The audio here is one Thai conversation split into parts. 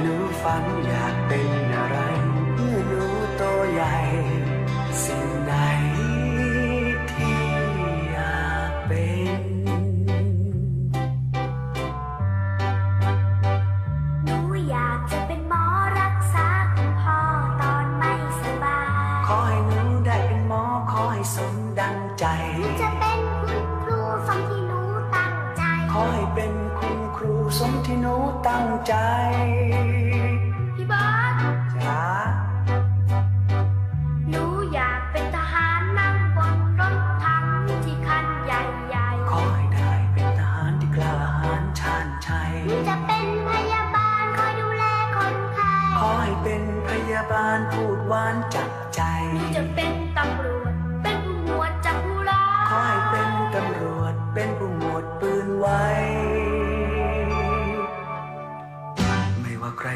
หนูฝันอยากเป็นอะไร เมื่อหนูโตใหญ่ สิ่งไหนที่อยากเป็น หนูอยากจะเป็นหมอรักษาคุณพ่อตอนไม่สบาย ขอให้หนูได้เป็นหมอขอให้สมดังใจหนูจะเป็นคุณครูสมที่หนูตั้งใจ ขอให้เป็นคุณครู สมที่หนูตั้งใจ พี่บอสจ้าหนูอยากเป็นทหารนั่งบนรถถังที่คันใหญ่ขอให้ได้เป็นทหารที่กล้าหาญชาญชัย ๆหนูจะเป็นพยาบาลคอยดูแลคนไข้ขอให้เป็นพยาบาลพูดหวานจับใจ หนูจะเป็น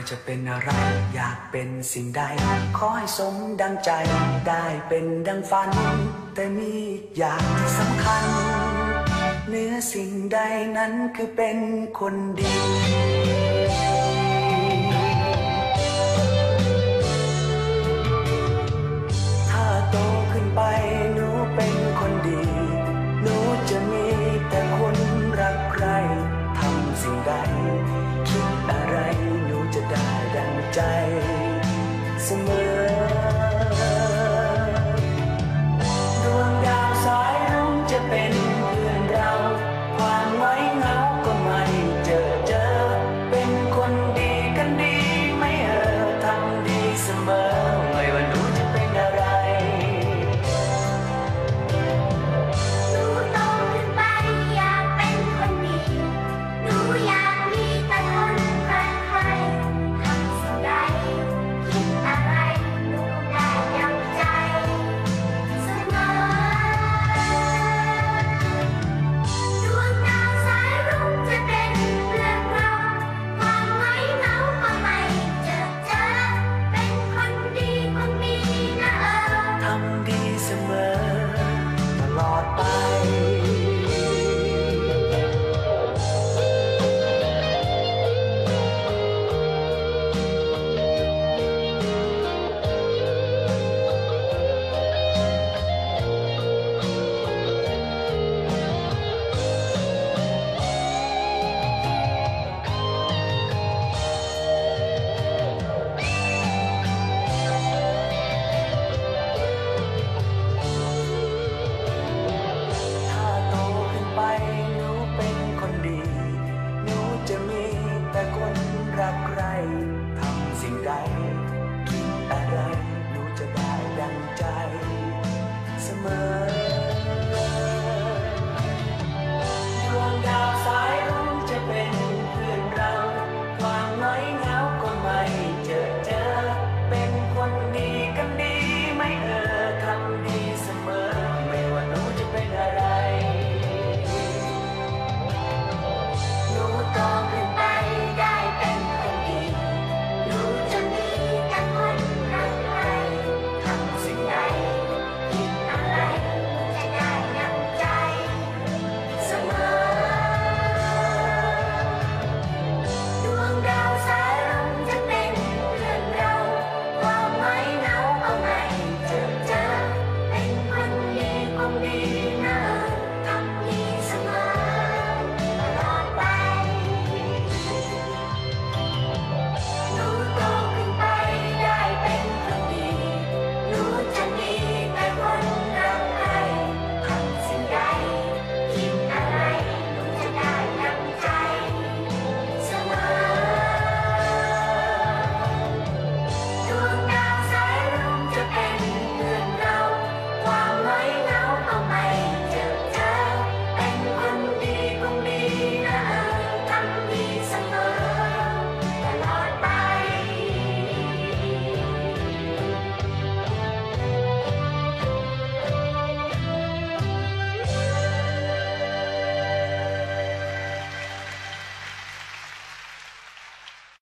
จะเป็นอะไร อยากเป็นสิ่งใด ขอให้สมดังใจ ได้เป็นดังฝัน แต่มีอีกอย่างสำคัญเหนื้อสิ่งใดนั้นคือเป็นคนดี